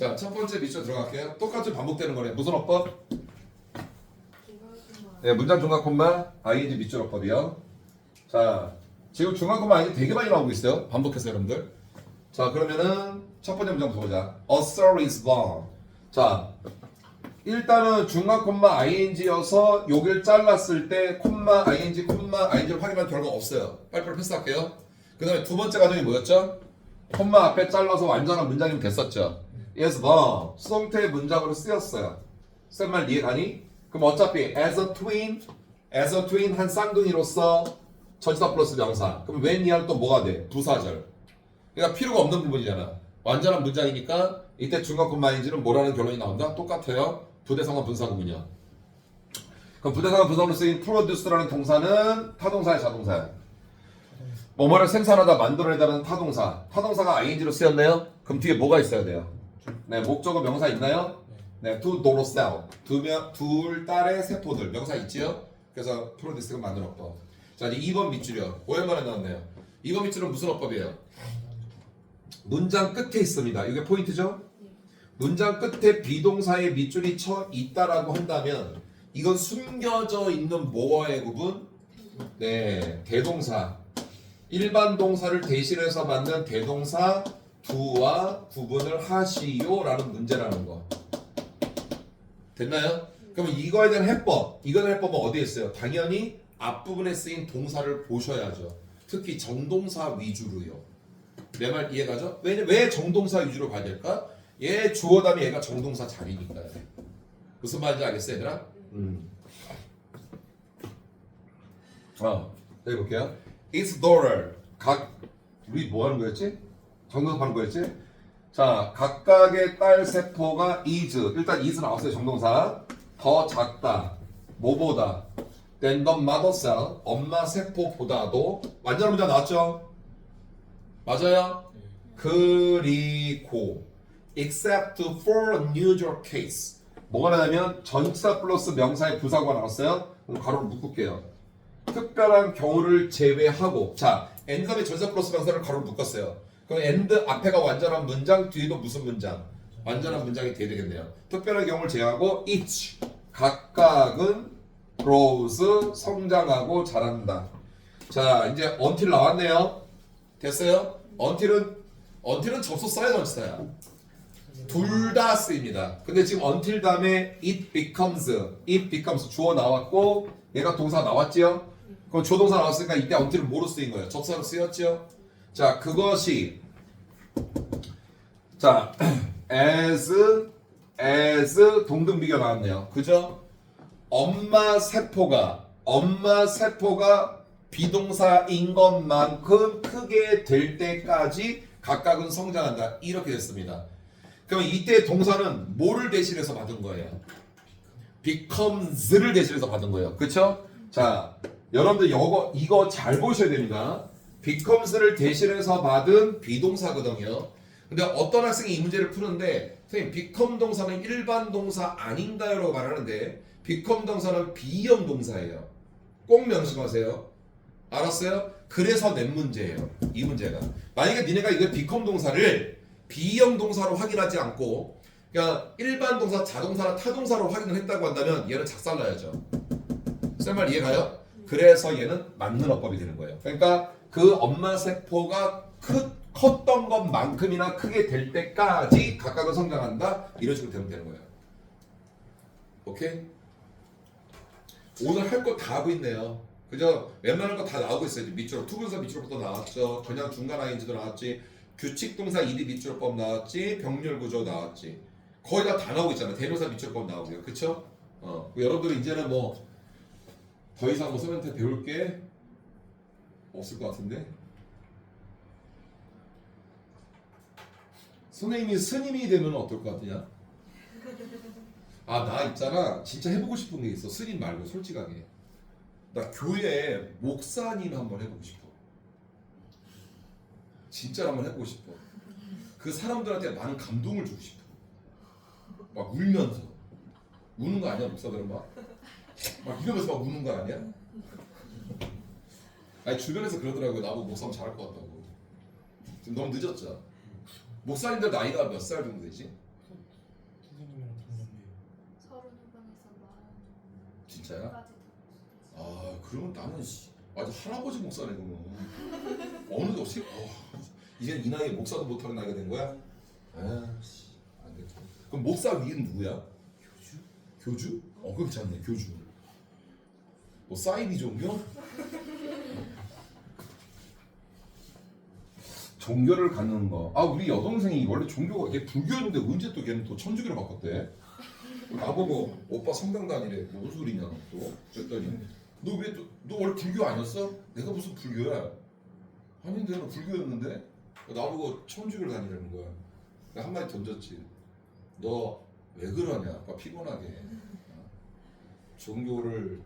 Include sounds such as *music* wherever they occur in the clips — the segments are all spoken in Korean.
자, 첫 번째 밑줄 들어갈게요. 똑같이 반복되는 거네. 무슨 어법? 네, 문장 중간 콤마 ing 밑줄 어법이요. 자, 지금 중간 콤마 ing 되게 많이 나오고 있어요. 반복해서 여러분들. 자, 그러면은 첫 번째 문장부터 보자. A sir is born. 자, 일단은 중간 콤마 ing여서 여기를 잘랐을 때 콤마 ing 콤마 ing를 확인한 결과 없어요. 빨리빨리 패스할게요. 그 다음에 두 번째 과정이 뭐였죠? 콤마 앞에 잘라서 완전한 문장이면 됐었죠. Is born 수동태 문장으로 쓰였어요. 쓴말 이해가니? 그럼 어차피 as a twin, as a twin 한 쌍둥이로서 전치사 플러스 명사. 그럼 when 이하는 또 뭐가 돼? 부사절. 그러니까 필요가 없는 부분이잖아. 완전한 문장이니까 이때 중간 콤마인지는 뭐라는 결론이 나온다? 똑같아요. 부대상과 분사구문이요. 그럼 부대상과 분사로 쓰인 produce라는 동사는 타동사야 자동사야? 뭐뭐를 생산하다 만들어내다는 타동사. 타동사가 ing로 쓰였네요. 그럼 뒤에 뭐가 있어야 돼요? 네, 목적어 명사 있나요? 네, 두 도로 셀. 두명 둘 딸의 세포들 명사 있지요? 그래서 프로듀스가 만든 어법. 자, 이제 2번 밑줄이요. 오랜만에 나왔네요. 2번 밑줄은 무슨 어법이에요? 문장 끝에 있습니다. 이게 포인트죠? 문장 끝에 비동사의 밑줄이 쳐 있다라고 한다면 이건 숨겨져 있는 뭐와의 구분? 네, 대동사. 일반 동사를 대신해서 만든 대동사 두와 구분을 하시오라는 문제라는 거. 됐나요? 그럼 이거에 대한 해법, 이거의 해법은 어디에 있어요? 당연히 앞부분에 쓰인 동사를 보셔야죠. 특히 정동사 위주로요. 내 말 이해가죠? 왜, 왜 정동사 위주로 봐야 될까? 얘 주어 다음에 얘가 정동사 자리니까요. 무슨 말인지 알겠어요, 얘들아? 음. 어, 여기 볼게요. Its daughter. 각, 우리 뭐 하는 거였지? 정동사 하는 거였지? 자, 각각의 딸 세포가 is. 일단 is 나왔어요, 정동사. 더 작다. 뭐보다? than the mother cell. 엄마 세포보다도. 완전한 문장 나왔죠? 맞아요? 그리고 except for unusual case. 뭐가 나냐면 전치사 플러스 명사의 부사가 나왔어요. 그럼 가로를 묶을게요. 특별한 경우를 제외하고 자 다음에 전치사 플러스 명사를 가로를 묶었어요. 그럼 and 앞에가 완전한 문장 뒤도 무슨 문장? 완전한 문장이 돼야 되겠네요. 특별한 경우를 제외하고 each 각각은 grows 성장하고 자란다. 자 이제 until 나왔네요. 됐어요? until은 until은 접속 써야 전치사야. 둘 다 쓰입니다. 근데 지금 until 다음에 it becomes, it becomes 주어 나왔고 얘가 동사 나왔지요? 그럼 조동사 나왔으니까 이때 until은 뭐로 쓰인 거예요? 접사로 쓰였지요? 자 그것이 자 *clears throat* as as 동등비가 나왔네요. 그죠? 엄마 세포가 엄마 세포가 비동사인 것만큼 크게 될 때까지 각각은 성장한다. 이렇게 됐습니다. 그럼 이때 동사는 뭐를 대신해서 받은 거예요? becomes를 대신해서 받은 거예요. 그렇죠? 자, 여러분들 이거 이거 잘 보셔야 됩니다. becomes를 대신해서 받은 비동사거든요. 근데 어떤 학생이 이 문제를 푸는데 선생님 become 동사는 일반 동사 아닌가요라고 말하는데 become 동사는 비형 동사예요. 꼭 명심하세요. 알았어요? 그래서 낸 문제예요. 이 문제가. 만약에 니네가 이거 become 동사를 비형 동사로 확인하지 않고 그러니까 일반 동사, 자동사나 타동사로 확인을 했다고 한다면 얘는 작살나야죠. 쌤말 이해가요? 그래서 얘는 맞는 어법이 되는 거예요. 그러니까 그 엄마 세포가 크, 컸던 것만큼이나 크게 될 때까지 각각은 성장한다. 이런 식으로 되면 되는 거예요. 오케이? 오늘 할 거 다 하고 있네요. 그죠? 웬만한 거 다 나오고 있어요. 이제 밑줄, 투분사 밑줄부터 나왔죠. 그냥 중간 아인지도 나왔지. 규칙 동사 이디 밑줄법 나왔지. 병렬 구조 나왔지. 거의 다 다 나오고 있잖아요. 대명사 밑줄법 나오고요. 그쵸? 어. 여러분들 이제는 뭐 더 이상 뭐 선생님한테 배울 게 없을 것 같은데. 선생님이 스님이 되면 어떨 것 같으냐? 아 나 있잖아. 진짜 해보고 싶은 게 있어. 스님 말고 솔직하게. 나 교회 목사님 한번 해보고 싶어. 진짜 한번 해보고 싶어. 그 사람들한테 많은 감동을 주고 싶어. 막 울면서. 우는 거 아니야 목사들은 막? 막 이러면서 막 우는 거 아니야? 아니 주변에서 그러더라고요. 나보고 목사하면 잘할 것 같다고. 지금 너무 늦었죠? 목사님들 나이가 몇 살 정도 되지? 선생님이랑 동년배예요. 서른 후반에서만 진짜야? 아 그러면 나는 아주 할아버지 목사네 그러면 어느덧이 어, 이제 이 나이에 목사도 못하는 나이가 된 거야? 아씨 안 되겠 그럼 목사 위는 누구야? 교주? 교주? 어 그렇지 않네 교주 뭐 사이비 종교? 종교를 갖는 거. 아 우리 여동생이 원래 종교가 걔 불교였는데 언제 또 걔는 또 천주교로 바꿨대? 나보고 오빠 성당 다니래. 뭔 소리냐 또? 그랬더니 너왜또너 원래 불교 아니었어? 내가 무슨 불교야? 아닌데 나 불교였는데 나보고 천주교를 다니라는 거야. 내가 한마디 던졌지. 너 왜 그러냐? 아빠 피곤하게. 어. 종교를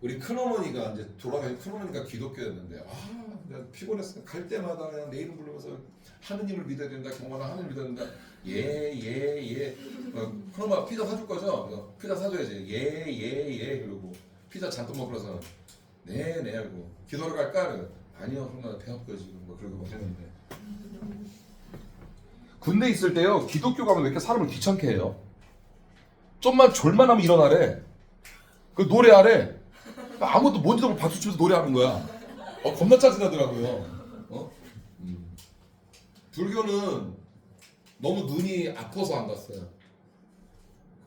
우리 큰어머니가 이제 돌아가신 큰어머니가 기독교였는데 아 내가 피곤했어 갈 때마다 그냥 내 이름 부르면서 하느님을 믿어야 된다 경건한 하느님 믿어야 된다. 예 예 예. 어, 큰엄마 피자 사줄 거죠? 어, 피자 사줘야지. 예 예 예. 그러고 피자 잔뜩 먹으러서 네 네 하고 기도하러 갈까? 아니요 그러나 배 아파요 지금 뭐 그러고 막 했는데. 군대 있을 때요 기독교 가면 왜 이렇게 사람을 귀찮게 해요? 좀만 졸만 하면 일어나래. 그 노래하래. 아무도 뭔지도 모르고 박수 치면서 노래하는 거야. 어, 겁나 짜증나더라고요. 어? 음. 불교는 너무 눈이 아파서 안 갔어요.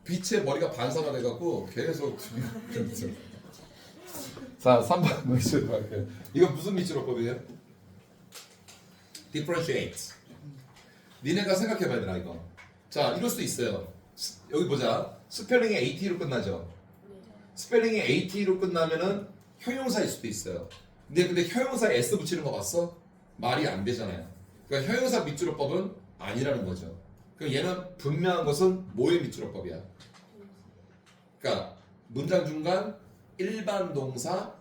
빛에 머리가 반사가 돼갖고 계속. *laughs* 자, 3번 미치로 할게요. 이거 무슨 미치로법이에요? differentiate. 니네가 생각해봐야 되나 이거. 자, 이럴 수 있어요. 스- 여기 보자. 스펠링이 AT로 끝나죠. 스펠링이 AT로 끝나면은 형용사일 수도 있어요. 근데 근데 형용사에 S 붙이는 거 봤어? 말이 안 되잖아요. 그러니까 형용사 밑줄어법은 아니라는 거죠. 그럼 얘는 분명한 것은 뭐의 밑줄어법이야? 그러니까 문장 중간 일반 동사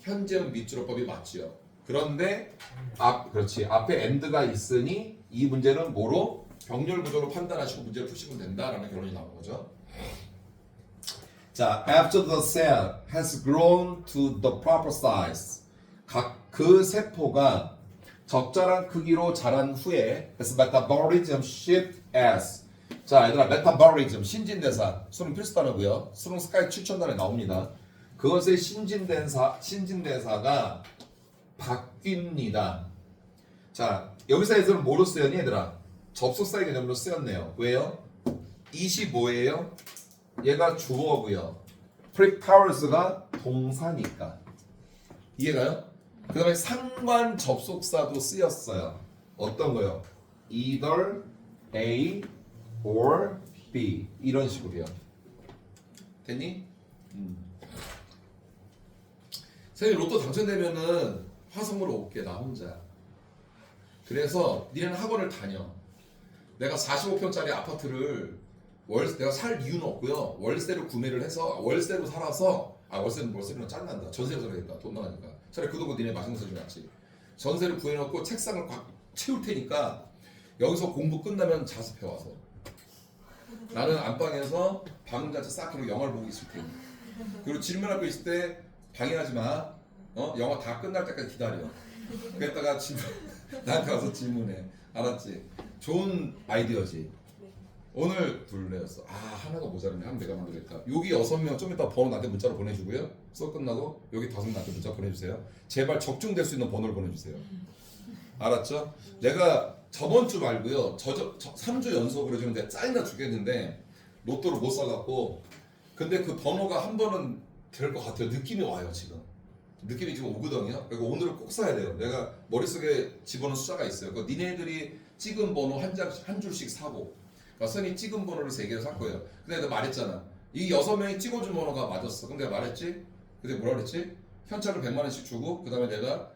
현재형 밑줄어법이 맞지요. 그런데 앞 그렇지 앞에 end가 있으니 이 문제는 뭐로 병렬 구조로 판단하시고 문제를 푸시면 된다라는 결론이 나온 거죠. 자, after the cell has grown to the proper size, 각 그 세포가 적절한 크기로 자란 후에 as metabolism shift as 자, 얘들아, metabolism 신진대사 수능 필수 단어고요. 수능 스카이 7천단에 나옵니다. 그것의 신진대사 신진대사가 바뀝니다. 자, 여기서 얘들은 뭐로 쓰였니, 얘들아? 접속사의 개념으로 쓰였네요. 왜요? 25예요. 얘가 주어고요. prepares가 동사니까. 이해가요? 그 다음에 상관 접속사도 쓰였어요. 어떤 거요? either A or B 이런 식으로요. 됐니? 음. 선생님 로또 당첨되면은 화성으로 올게 나 혼자. 그래서 니네는 학원을 다녀. 내가 45평짜리 아파트를 월 내가 살 이유는 없고요. 월세로 구매를 해서 월세로 살아서 아 월세는 월세는 짠난다. 전세로 살아야겠다. 돈 나가니까. 차라리 그 돈고 니네 맛있는 거 사주면 낫지. 전세를 구해놓고 책상을 꽉 채울 테니까 여기서 공부 끝나면 자습해 와서 나는 안방에서 방음자체 싹 켜고 영화를 보고 있을 테니 그리고 질문하고 있을 때 방해하지 마. 어 영화 다 끝날 때까지 기다려. 그랬다가 질문 *laughs* 나한테 와서 질문해. 알았지? 좋은 아이디어지. 오늘 둘레였어. 아 하나가 모자르네. 한 내가 만들겠다. 여기 여섯 명 좀 이따 번호 나한테 문자로 보내주고요. 수업 끝나고 여기 다섯 명 나한테 문자 보내주세요. 제발 적중될 수 있는 번호를 보내주세요. 알았죠? 내가 저번 주 말고요. 저저 3주 연속으로 지금 내가 짜증나 죽겠는데 로또를 못 사갖고 근데 그 번호가 한 번은 될 것 같아요. 느낌이 와요 지금. 느낌이 지금 오거든요. 그리고 오늘은 꼭 사야 돼요. 내가 머릿속에 집어넣은 숫자가 있어요. 그 니네들이 찍은 번호 한 장씩 한 줄씩 사고 그러니까 선이 찍은 번호를 세 개를 살 거예요. 근데 내가 말했잖아. 이 여섯 명이 찍어준 번호가 맞았어. 그럼 내가 말했지? 근데 뭐라 그랬지? 현찰을 100만 원씩 주고 그 다음에 내가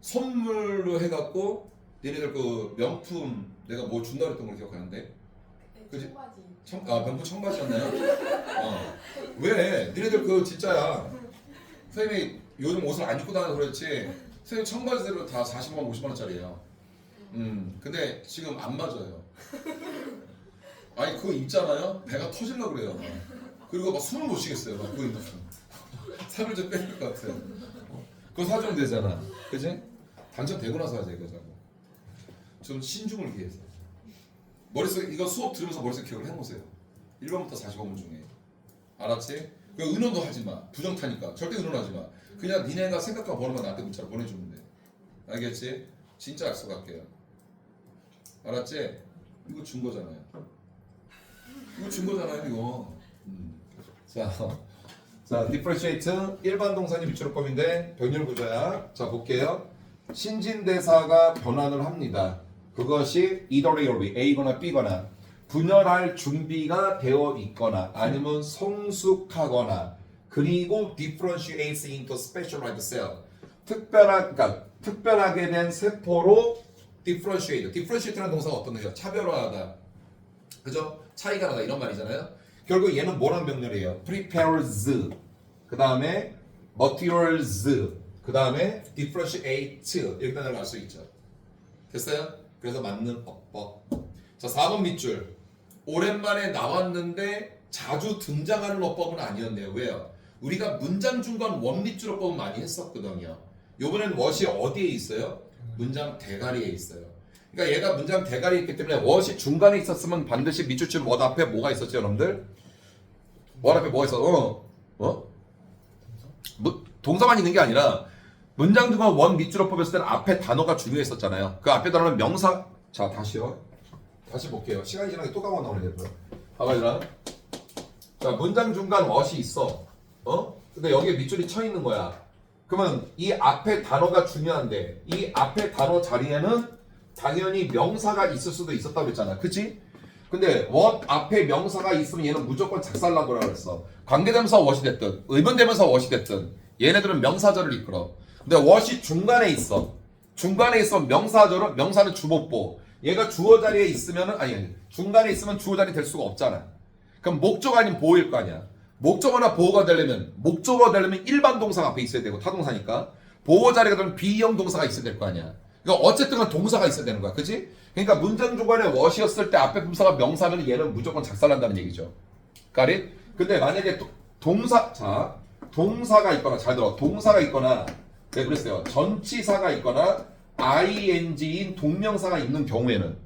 선물로 해갖고 니네들 그 명품 내가 뭐 준다 그랬던 걸 기억하는데 네, 그지? 청바지. 청, 아 명품 청바지였나요? 어. 왜? 니네들 그 진짜야. 선생님이 요즘 옷을 안 입고 다녀서 그렇지. 선생님 청바지대로 다 40만 원, 50만 원짜리예요. 음, 근데 지금 안 맞아요. 아니 그거 입잖아요. 배가 터질라 그래요. 그리고 막 숨을 못 쉬겠어요. 막 그거 입으면 살을 좀 빼릴 것 같아요. 어, 그거 사주면 되잖아. 그지? 당첨되고 나서 하자 이거자고. 좀 신중을 기해서. 머릿속에 이거 수업 들으면서 머릿속에 기억을 해보세요. 1번부터 45번 중에. 알았지? 그 의논도 하지 마. 부정 타니까 절대 의논하지 마. 그냥 니네가 생각하고 번호만 나한테 문자로 보내주면 돼. 알겠지? 진짜 약속할게요. 알았지? 이거 준 거잖아요. 이거 준 거잖아요, 이거. 음. 자, *laughs* 자, differentiate 일반 동사님 미추로법인데 변율 구조야. 자, 볼게요. 신진대사가 변환을 합니다. 그것이 either or A거나 B거나 분열할 준비가 되어 있거나 아니면 성숙하거나 그리고 differentiates into specialized cell 특별한 그러니까 특별하게 된 세포로 differentiate differentiate라는 동사가 어떤 의미야? 차별화하다 그죠? 차이가 나다 이런 말이잖아요. 결국 얘는 뭐란 명령이에요? prepares 그 다음에 materials 그 다음에 differentiate 단어를 알수 있죠. 됐어요? 그래서 맞는 어법. 자 4번 밑줄 오랜만에 나왔는데 자주 등장하는 어법은 아니었네요. 왜요? 우리가 문장 중간 원밑줄 어법은 많이 했었거든요. 요번엔 what이 어디에 있어요? 문장 대가리에 있어요. 그러니까 얘가 문장 대가리에 있기 때문에 what이 중간에 있었으면 반드시 밑줄 치는 what 앞에 뭐가 있었죠, 여러분들? what 앞에 뭐가 있어? 어? 어? 뭐, 동사만 있는 게 아니라 문장 중간 원 밑줄로 뽑았을 때는 앞에 단어가 중요했었잖아요. 그 앞에 단어는 명사. 자 다시요. 다시 볼게요. 시간이 지나게 또 까먹어 나오네 요 봐봐 얘들아. 자 문장 중간 what이 있어. 어? 근데 여기에 밑줄이 쳐 있는 거야. 그러면 이 앞에 단어가 중요한데 이 앞에 단어 자리에는 당연히 명사가 있을 수도 있었다고 했잖아. 그치? 근데 what 앞에 명사가 있으면 얘는 무조건 작살나더라 그랬어. 관계대명사 what이 됐든 의문대명사 what이 됐든 얘네들은 명사절을 이끌어. 근데 what이 중간에 있어. 중간에 있어 명사절은 명사는 주목보. 얘가 주어 자리에 있으면은 아니 아니 중간에 있으면 주어 자리 될 수가 없잖아. 그럼 목적 아닌 보호일 거 아니야. 목적어나 보호가 되려면 목적어가 되려면 일반 동사가 앞에 있어야 되고 타동사니까 보호 자리가 되면 비형 동사가 있어야 될 거 아니야. 그러니까 어쨌든 간 동사가 있어야 되는 거야. 그치? 그러니까 문장 중간에 what이었을 때 앞에 분사가 명사면 얘는 무조건 작살난다는 얘기죠. 까릿? 근데 만약에 도- 동사 자 동사가 있거나 잘 들어 동사가 있거나 네 그랬어요. 전치사가 있거나 ing인 동명사가 있는 경우에는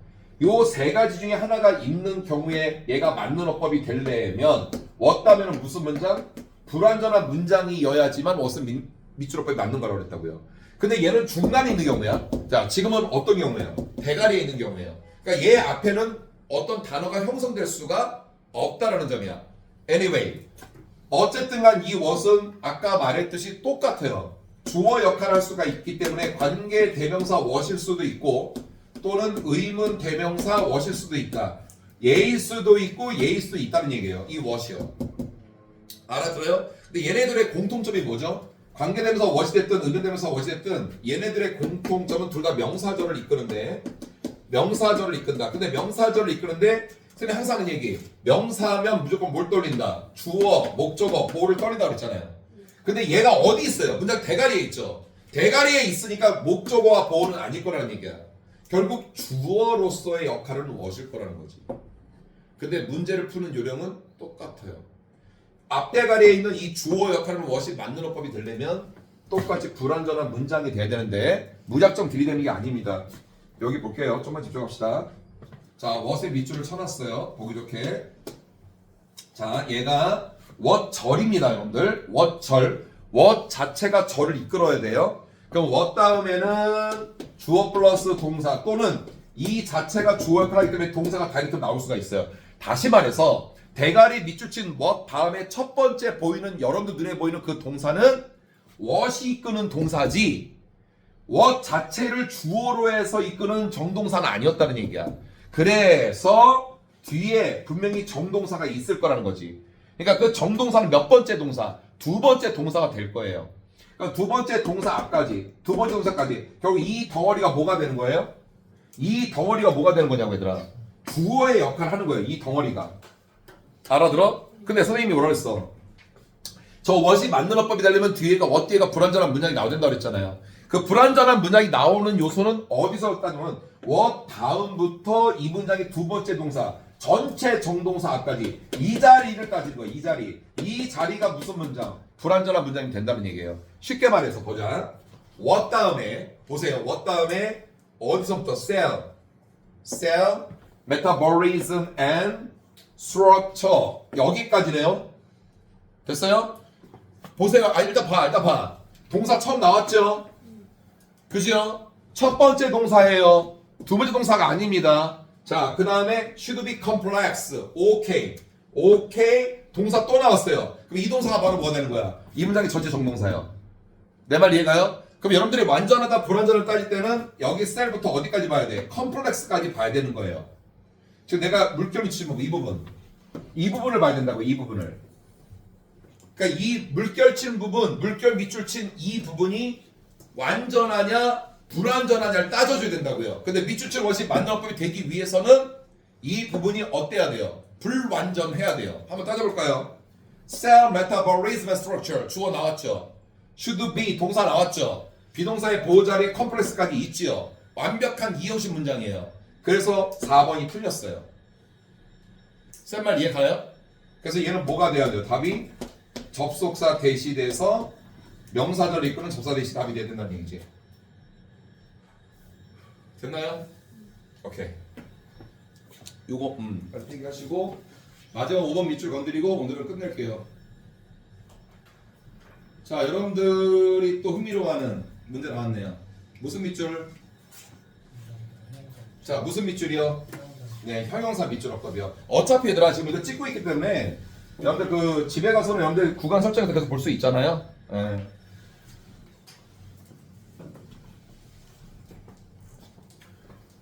요 세 가지 중에 하나가 있는 경우에 얘가 맞는 어법이 되려면 왔다면 무슨 문장? 불완전한 문장이어야지만 밑, 밑줄 어법이 맞는 거라고 그랬다고요. 근데 얘는 중간에 있는 경우야. 자, 지금은 어떤 경우예요? 대가리에 있는 경우예요. 그러니까 얘 앞에는 어떤 단어가 형성될 수가 없다라는 점이야. Anyway, 어쨌든 간이 what은 아까 말했듯이 똑같아요. 주어 역할을 할 수가 있기 때문에 관계 대명사 what일 수도 있고 또는 의문 대명사 what일 수도 있다. 예일 수도 있고 예일 수도 있다는 얘기예요. 이 what이요. 알아들어요? 근데 얘네들의 공통점이 뭐죠? 관계대명사 what이 됐든 의문대명사 what이 됐든 얘네들의 공통점은 둘 다 명사절을 이끄는데 명사절을 이끈다. 근데 명사절을 이끄는데 선생님 항상 얘기 명사하면 무조건 뭘 떠올린다? 주어, 목적어, 보호를 떠올린다 그랬잖아요. 근데 얘가 어디 있어요? 문장 대가리에 있죠. 대가리에 있으니까 목적어와 보호는 아닐 거라는 얘기야. 결국 주어로서의 역할은 what일 거라는 거지. 근데 문제를 푸는 요령은 똑같아요. 앞대가리에 있는 이 주어 역할은 what이 맞는 어법이 되려면 똑같이 불완전한 문장이 돼야 되는데 무작정 들이대는 게 아닙니다. 여기 볼게요. 좀만 집중합시다. 자, what의 밑줄을 쳐놨어요. 보기 좋게. 자, 얘가 what 절입니다, 여러분들. what 절. what 자체가 절을 이끌어야 돼요. 그럼 what 다음에는 주어 플러스 동사 또는 이 자체가 주어 역할을 하기 때문에 동사가 다이렉트 나올 수가 있어요. 다시 말해서 대가리 밑줄 친 what 다음에 첫 번째 보이는 여러분들 눈에 보이는 그 동사는 what이 이끄는 동사지 what 자체를 주어로 해서 이끄는 정동사는 아니었다는 얘기야. 그래서 뒤에 분명히 정동사가 있을 거라는 거지. 그러니까 그 정동사는 몇 번째 동사? 두 번째 동사가 될 거예요. 그러니까 두 번째 동사 앞까지, 두 번째 동사까지 결국 이 덩어리가 뭐가 되는 거예요? 이 덩어리가 뭐가 되는 거냐고 얘들아. 주어의 역할을 하는 거예요. 이 덩어리가. 알아들어? 근데 선생님이 뭐라 그랬어? 저 what이 맞는 어법이 되려면 뒤에가 what 뒤에가 불완전한 문장이 나와야 된다고 그랬잖아요. 그 불완전한 문장이 나오는 요소는 어디서 따지면 what 다음부터 이 문장의 두 번째 동사 전체 정동사 앞까지 이 자리를 따지는 거예요. 이 자리. 이 자리가 무슨 문장? 불완전한 문장이 된다는 얘기예요. 쉽게 말해서 보자. what 다음에 보세요. what 다음에 어디서부터 cell, metabolism and structure 여기까지네요. 됐어요? 보세요. 아 일단 봐, 일단 봐. 동사 처음 나왔죠? 그죠? 첫 번째 동사예요. 두 번째 동사가 아닙니다. 자, 그 다음에 should be complex. 오케이. 오케이. 동사 또 나왔어요. 그럼 이 동사가 바로 뭐가 되는 거야? 이 문장의 전체 정동사예요. 내 말 이해가요? 그럼 여러분들이 완전하다 불완전을 따질 때는 여기 셀부터 어디까지 봐야 돼? 컴플렉스까지 봐야 되는 거예요. 지금 내가 물결 치는 부분 이 부분 이 부분을 봐야 된다고 이 부분을. 그러니까 이 물결 친 부분, 물결 밑줄 친 이 부분이 완전하냐 불완전하냐를 따져줘야 된다고요. 근데 밑줄 친 것이 만나법이 되기 위해서는 이 부분이 어때야 돼요? 불완전해야 돼요. 한번 따져볼까요? Cell metabolism structure 주어 나왔죠. should be 동사 나왔죠. 비동사의 보호자리에 컴플렉스까지 있지요. 완벽한 이형식 문장이에요. 그래서 4번이 틀렸어요. 쌤말 이해 가요? 그래서 얘는 뭐가 돼야 돼요? 답이 접속사 대시돼서 명사절을 이끄는 접사 대시 답이 돼야 된다는 얘기지. 됐나요? 오케이. 요거 음 빨리 하시고 마지막 5번 밑줄 건드리고 오늘은 끝낼게요. 자 여러분들이 또 흥미로워하는 문제 나왔네요. 무슨 밑줄? 자 무슨 밑줄이요? 네 형용사 밑줄 없거든요. 어차피 얘들아 지금 이거 찍고 있기 때문에 여러분들 그 집에 가서는 여러분들 구간 설정에서 계속 볼 수 있잖아요. 예.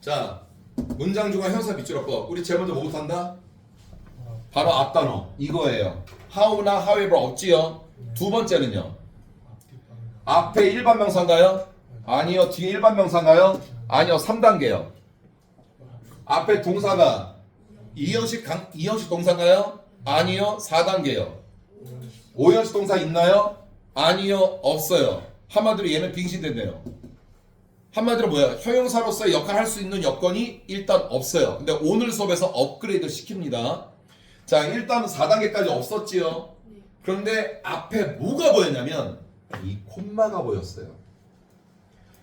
자 문장 중간 형사 밑줄어법 우리 제일 먼저 뭐부터 한다? 바로 앞단어 이거예요. how나 however 없지요. 두 번째는요. 앞에 일반 명사인가요? 아니요. 뒤에 일반 명사인가요? 아니요. 3단계요. 앞에 동사가 이형식 강, 이형식 동사인가요? 아니요. 4단계요. 오형식 동사 있나요? 아니요. 없어요. 한마디로 얘는 빙신됐네요. 한마디로 뭐야? 형용사로서의 역할을 할 수 있는 여건이 일단 없어요. 근데 오늘 수업에서 업그레이드 시킵니다. 자, 일단 4단계까지 없었지요. 그런데 앞에 뭐가 보였냐면 이 콤마가 보였어요.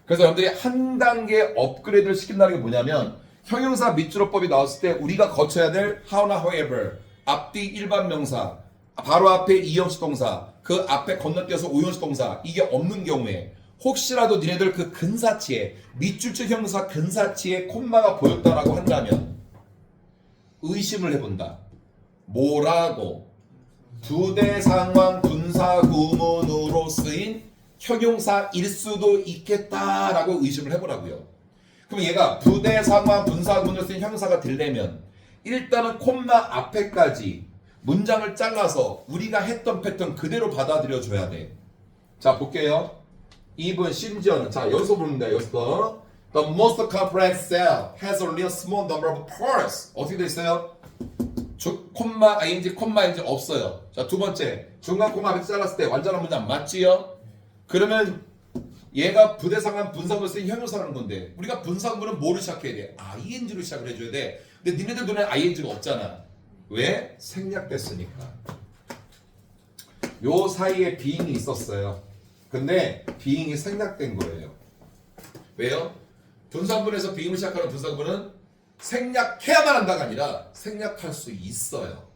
그래서 여러분들이 한 단계 업그레이드를 시킨다는 게 뭐냐면 형용사 밑줄어법이 나왔을 때 우리가 거쳐야 될 how나 however 앞뒤 일반 명사 바로 앞에 이형식 동사 그 앞에 건너뛰어서 오형식 동사 이게 없는 경우에 혹시라도 니네들 그 근사치에 밑줄줄 형용사 근사치에 콤마가 보였다라고 한다면 의심을 해본다. 뭐라고 부대 상황 분사 구문으로 쓰인 형용사일 수도 있겠다라고 의심을 해보라고요. 그럼 얘가 부대 상황 분사 구문으로 쓰인 형용사가 되려면 일단은 콤마 앞에까지 문장을 잘라서 우리가 했던 패턴 그대로 받아들여 줘야 돼. 자 볼게요. 2번 심지어는 자 여기서 보는데 여기서 The most complex cell has only a small number of parts. 어떻게 돼 있어요? 주, 콤마 ing 콤마 ing 없어요. 자 두 번째 중간 콤마 앞에 잘랐을 때 완전한 문장 맞지요? 그러면 얘가 부대상한 분사구를 쓴 형용사라는 건데 우리가 분사구는 뭐를 시작해야 돼? ing로 시작을 해줘야 돼. 근데 니네들 눈에 ing가 없잖아. 왜? 생략됐으니까. 요 사이에 being이 있었어요. 근데 being이 생략된 거예요. 왜요? 분사구문에서 being을 시작하는 분사구문은 생략해야만 한다가 아니라 생략할 수 있어요.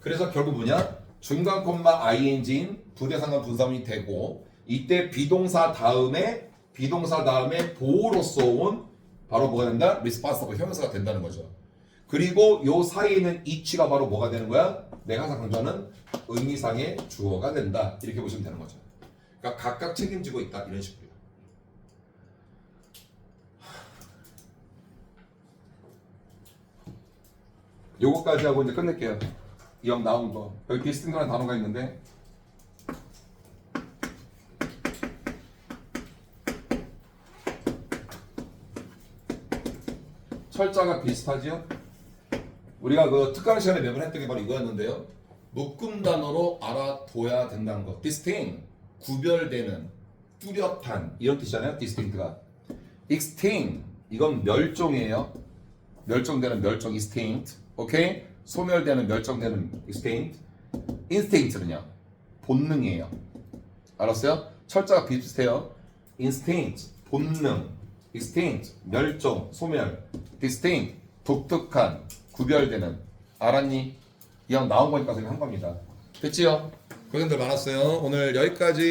그래서 결국 뭐냐? 중간 콤마 ing인 부대상관 분사문이 되고 이때 비동사 다음에 비동사 다음에 보호로서 온 바로 뭐가 된다? responsible 형용사가 된다는 거죠. 그리고 요 사이에 있는 이치가 바로 뭐가 되는 거야? 내가 항상 강조하는 의미상의 주어가 된다. 이렇게 보시면 되는 거죠. 그러니까 각각 책임지고 있다 이런 식으로요. 요거까지 하고 이제 끝낼게요. 이형 나온 거. 여기 디스팅이라는 단어가 있는데 철자가 비슷하지요? 우리가 그 특강 시간에 매번 했던 게 바로 이거였는데요. 묶음 단어로 알아둬야 된다는 거. distinct 구별되는 뚜렷한 이런 뜻이잖아요. distinct가 extinct 이건 멸종이에요. 멸종되는 멸종 extinct. 오케이? 소멸되는 멸종되는 extinct. instinct는요. 본능이에요. 알았어요? 철자가 비슷해요. instinct 본능, extinct 멸종, 소멸, distinct 독특한, 구별되는. 알았니? 이왕 나온 거니까 그냥 한 겁니다. 됐지요? 고생들 많았어요. 오늘 여기까지